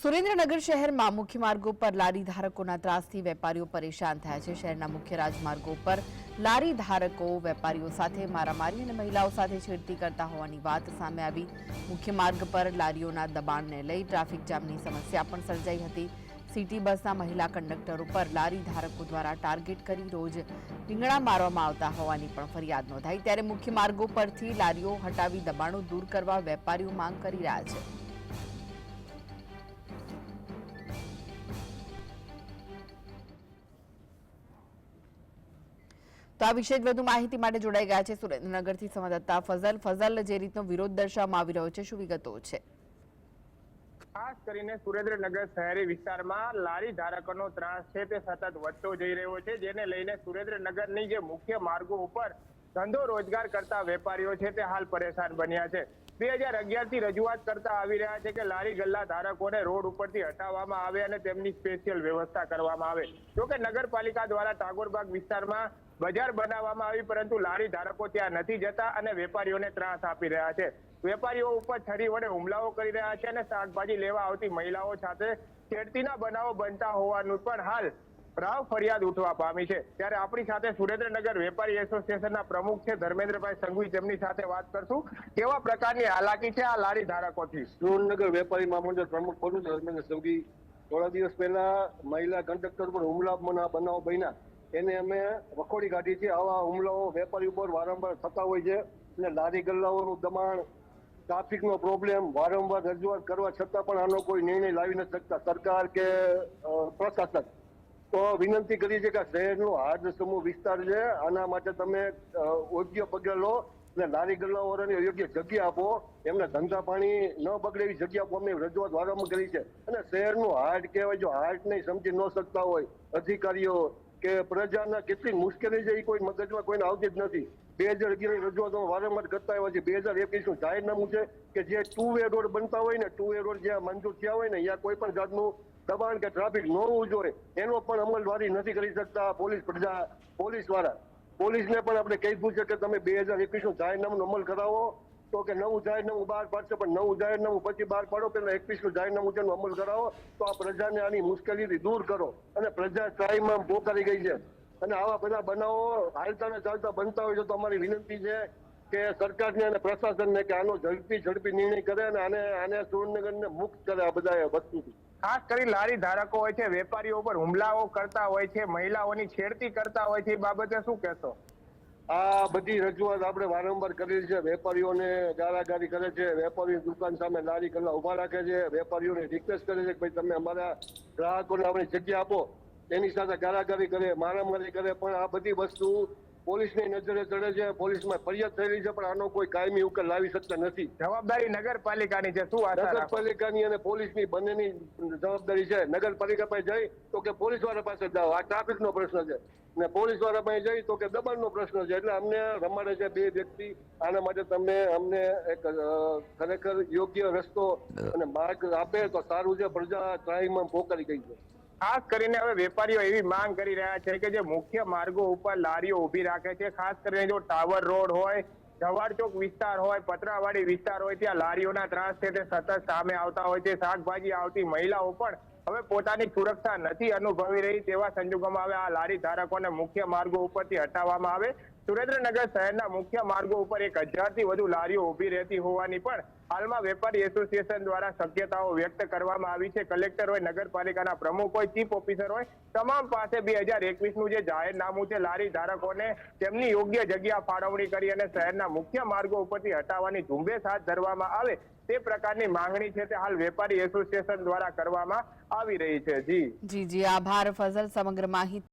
સુરેન્દ્રનગર શહેરમાં મુખ્ય માર્ગો પર લારી ધારકોના ત્રાસથી વેપારીઓ પરેશાન થયા છે. શહેરના મુખ્ય રાજમાર્ગો પર લારી ધારકો વેપારીઓ સાથે મારામારી અને મહિલાઓ સાથે છેડતી કરતા હોવાની વાત સામે આવી. મુખ્ય માર્ગ પર લારીઓના દબાણને લઈ ટ્રાફિક જામની સમસ્યા પણ સર્જાઈ હતી. સિટી બસના મહિલા કંડક્ટરો પર લારી ધારકો દ્વારા ટાર્ગેટ કરી રોજ રીંગણા મારવામાં આવતા હોવાની પણ ફરિયાદ નોંધાઈ. ત્યારે મુખ્ય માર્ગો પરથી લારીઓ હટાવી દબાણો દૂર કરવા વેપારીઓ માંગ કરી રહ્યા છે. આ વિશે વધુ માહિતી માટે જોડાઈ ગયા છે સુરેન્દ્રનગરથી સંવાદદાતા ફઝલ. ફઝલ, જે રીતનો વિરોધ દર્શાવવામાં આવી રહ્યો છે, શું વિગતો છે? ખાસ કરીને સુરેન્દ્રનગર શહેરી વિસ્તારમાં લારી ધારકોનો ત્રાસ છે, તે સતત વધતો જઈ રહ્યો છે, જેને લઈને સુરેન્દ્રનગરની જે મુખ્ય માર્ગો ઉપર ધંધો રોજગાર કરતા વેપારીઓ છે તે હાલ પરેશાન બન્યા છે. બે હજાર અગિયારથી રજૂઆત કરતા આવી રહ્યા છે કે લારી ગલ્લા ધારકોને રોડ ઉપરથી હટાવવામાં આવે અને તેમની સ્પેશિયલ વ્યવસ્થા કરવામાં આવે. જોકે નગરપાલિકા દ્વારા ટાગોરબાગ વિસ્તારમાં બજાર બનાવવામાં આવી, પરંતુ લારી ધારકો ત્યાં નથી જતા અને વેપારીઓને ત્રાસ આપી રહ્યા છે. વેપારીઓ ઉપર છરી વડે હુમલાઓ કરી રહ્યા છે અને શાકભાજી લેવા આવતી મહિલાઓ સાથે છેડતીના બનાવો બનતા હોવાનું પણ હાલ રાવ ફરિયાદ ઉઠવા પામી છે. ત્યારે આપણી સાથે સુરેન્દ્રનગર વેપારી એસોસિએશનના પ્રમુખ છે ધર્મેન્દ્રભાઈ સંઘવી. તેમની સાથે વાત કરશું કેવા પ્રકારની હાલાકી છે આ લારી ધારકોથી? સુરેન્દ્રનગર વેપારી મહામંડળ પ્રમુખ પદું ધર્મેન્દ્ર સંઘવી. થોડા દિવસ પહેલા મહિલા કંડક્ટર પર હુમલા મના બનાવ બન્યા. એને અમે વખોડી કાઢી છે. આવા હુમલાઓ વેપારી ઉપર વારંવાર થતા હોય છે અને લારી ગલ્લાઓનું દબાણ ટ્રાફિકનો પ્રોબ્લેમ વારંવાર રજૂઆત કરવા છતાં પણ આનો કોઈ નિર્ણય લાવી નથી શકતા. સરકાર કે અ, પ્રશાસક તો વિનંતી કરી છે કે શહેરનો હાર્દ સમૂહ વિસ્તાર છે. આના માટે તમે યોગ્ય પગલાં લો અને લારી ગલ્લાઓને યોગ્ય જગ્યા આપો. એમને ધંધા પાણી ન બગડે એવી જગ્યા આપો. અમને રજૂઆત વારંવાર કરી છે. અને શહેરનું હાર્ટ કહેવાય, જો હાર્ટ નહીં સમજી ન શકતા હોય, અધિકારીઓ કે પ્રજાના કેટલી મુશ્કેલી છે એ કોઈ મગજમાં કોઈને આવતી જ નથી. બે હજાર અગિયાર રજૂઆતો વારંવાર કરતા આવ્યા છે. બે હજાર એકવીસનું જાહેરનામું છે કે જે ટુ વે રોડ બનતા હોય ને ટુ વે રોડ જ્યાં મંજૂર થયા હોય ને, ત્યાં કોઈ પણ જાતનું દબાણ કે ટ્રાફિક ન હોવું જોઈએ, એનો પણ અમલવારી નથી કરી શકતા પોલીસ પ્રજા, પોલીસવાળા. પોલીસને પણ આપણે કહીશું છે કે તમે બે હજાર એકવીસનું જાહેરનામું અમલ કરાવો, તો કે નવું જાહેરનામું બહાર પાડશે, પણ નવું જાહેરનામું પછી બહાર પાડો પેલા એકવીસનું જાહેરનામું છે અમલ કરાવો, તો આ પ્રજાને આની મુશ્કેલીથી દૂર કરો. અને પ્રજા ત્રાહીમાં પોકારી ગઈ છે. અને આવા બધા બનાવો હાલતા ને ચાલતા બનતા હોય છે, તો અમારી વિનંતી છે કે સરકારને અને પ્રશાસનને કે આનો ઝડપી ઝડપી નિર્ણય કરે અને આને આને સુરેન્દ્રનગરને મુક્ત કરે આ બધા વસ્તુથી. ખાસ કરી લારી ધારકો હોય છે, વેપારીઓ ઉપર હુમલાઓ કરતા હોય છે, મહિલાઓની છેડતી કરતા હોય છે, એ બાબતે શું કહેશો? આ બધી રજૂઆત આપણે વારંવાર કરેલી છે. વેપારીઓને ગારાગારી કરે છે. વેપારીઓ દુકાન સામે લારી કલા ઊભા રાખે છે. વેપારીઓને રિક્વેસ્ટ કરે છે કે ભાઈ તમે અમારા ગ્રાહકોને આપણી જગ્યા આપો. એની સાથે ગારાગારી કરે, મારામારી કરે. પણ આ બધી વસ્તુ પોલીસની નજરે ચડે છે પોલીસમાં ફરિયાદ થયેલી છે પણ આનો કોઈ કાયમી ઉકેલ લાવી શકતા નથી. જવાબદારી નગરપાલિકાની છે શું આશા નગરપાલિકાની અને પોલીસની બંનેની જવાબદારી છે. નગરપાલિકા પાસે જઈ તો કે પોલીસવાળા પાસે જાઓ. આ ટ્રાફિક નો પ્રશ્ન છે. ને પોલીસવાળા પાસે જઈ તો કે દબાણનો પ્રશ્ન છે. એટલે અમને રમાડે છે બે વ્યક્તિ. આના માટે તમે અમને એક ખરેખર યોગ્ય રસ્તો અને માર્ગ આપે તો સારું છે. પ્રજા ત્રાહીમાં પોકારી ગઈ છે. ખાસ કરીને હવે વેપારીઓ એવી માંગ કરી રહ્યા છે કે જે મુખ્ય માર્ગો ઉપર લારીઓ ઊભી રાખે છે. ખાસ કરીને જો ટાવર રોડ હોય જવાર ચોક વિસ્તાર હોય, પતરાવાડી વિસ્તાર હોય, ત્યાં લારીઓના ત્રાસ છે તે સતત સામે આવતા હોય છે. શાકભાજી આવતી મહિલાઓ પણ હવે પોતાની સુરક્ષા નથી અનુભવી રહી તેવા સંજોગોમાં હવે આ લારી ધારકોને મુખ્ય માર્ગો ઉપરથી હટાવવામાં આવે. સુરેન્દ્રનગર શહેરના મુખ્ય માર્ગો ઉપર એક હજારથી વધુ લારીઓ ઊભી રહેતી હોવાની પણ હાલમાં વેપારી એસોસિએશન દ્વારા શક્યતાઓ વ્યક્ત કરવામાં આવી છે. કલેક્ટર હોય, નગરપાલિકાના પ્રમુખ હોય, ચીફ ઓફિસર હોય, તમામ પાસે બે હજાર એકવીસનું જે જાહેરનામું છે, લારી ધારકોને તેમની યોગ્ય જગ્યા ફાળવણી કરી અને શહેરના મુખ્ય માર્ગો ઉપરથી હટાવવાની ઝુંબેશ હાથ ધરવામાં આવે તે પ્રકારની માંગણી છે તે હાલ વેપારી એસોસિએશન દ્વારા કરવામાં આવી રહી છે. જી. જી જી. આભાર ફઝલ. સમગ્ર માહિતી